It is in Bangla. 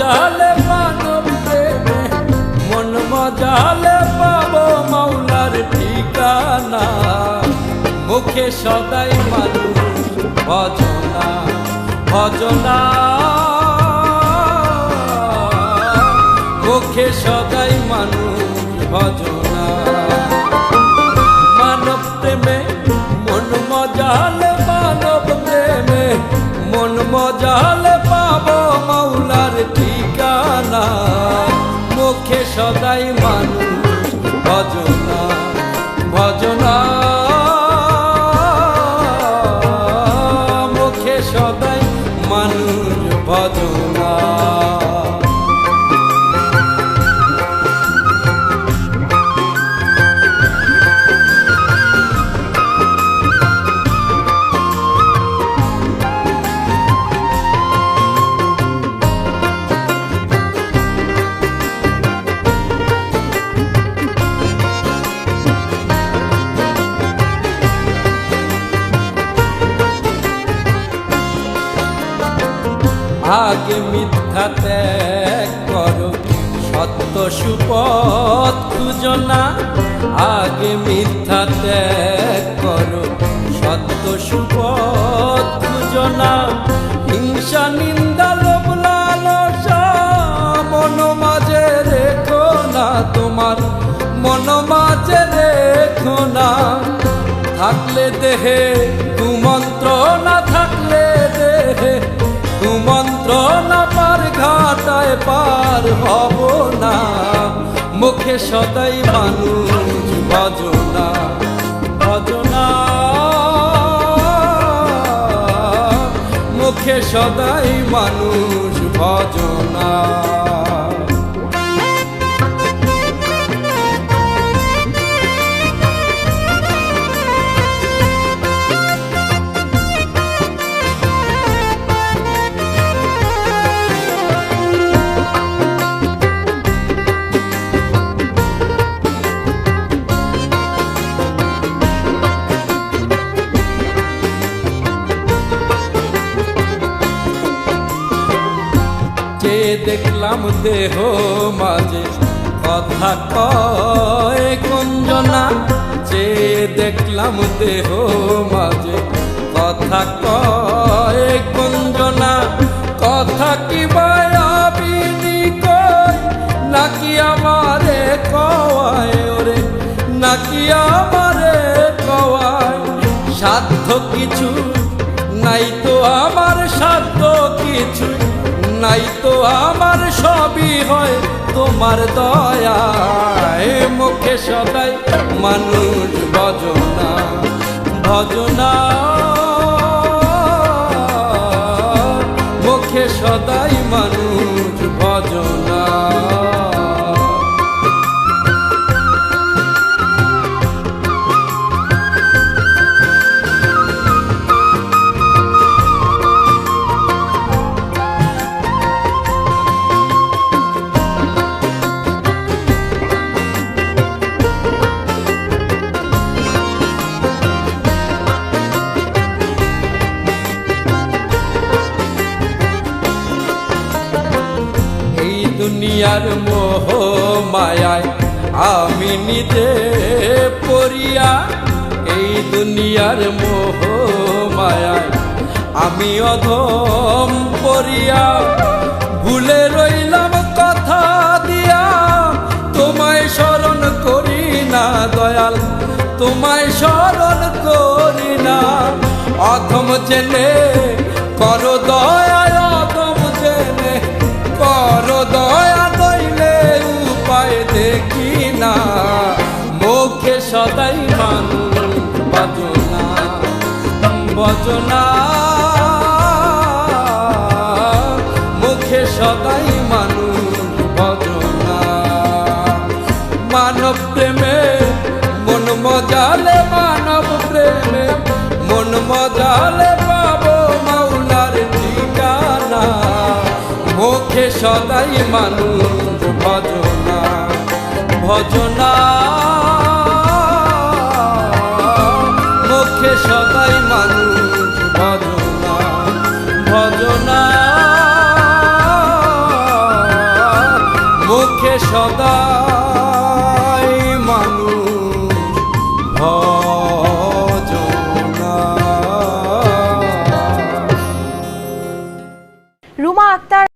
মজালে মানব প্রেমে, মন মজালে পাবো মাওলার ঠিকানা। মুখে সদাই মানুষ ভজনা ভজনা। মুখে সদাই মানুষ ভজনা। মানব প্রেমে, মন মজালে মানব প্রেমে, মন মজালে ঠিকানা মুখে সদাই মানুষ ভজনা ভজনা। মুখে সদাই মানুষ ভজনা। আগে মিথ্যা ত্যাগ করো। সত্য সুপথ খুঁজনা আগে মিথ্যা ত্যাগ করো। সত্য সুপথ খুঁজনা হিংসা, নিন্দা, লোভ, লালসা, মন মাঝে রেখো না তোমার, মন মাঝে রেখো না। থাকলে দেহে কুমন্ত্র হব না মুখে সদাই মানুষ ভজনা ভজনা। মুখে সদাই মানুষ ভজনা। দেখলাম দেহ মাঝে। কথা কয় কুঞ্জনা, যে দেখলাম দেহ মাঝে। কথা কয় কুঞ্জনা, কথা কি বায়াবিনি কয়? নাকি আমারে কওয়ায় ওরে, নাকি আমারে কওয়ায়? সাধ্য কিছু নাই তো আমার সাধ্য কিছু নাই তো আমার সবই হয় তোমার দয়ায়। মুখে সদাই মানুষ ভজনা ভজনা। মুখে সদাই মানুষ ভজনা। দুনিয়ার মোহ মায়ায় আমি নিজে পড়িয়া এই দুনিয়ার মোহ মায়ায় আমি অধম পড়িয়া ভুলে রইলাম কথা দিয়া। তোমায় স্মরণ করি না দয়াল, তোমায় স্মরণ করি না। অধম জেনে করো দয়া বজনা মুখে সদাই মানুষ ভজনা মানব প্রেমে মন মজালে মানব প্রেমে। মন মজালে পাবো মাওলার ঠিকানা। মুখে সদাই মানুষ ভজনা ভজনা মানুষ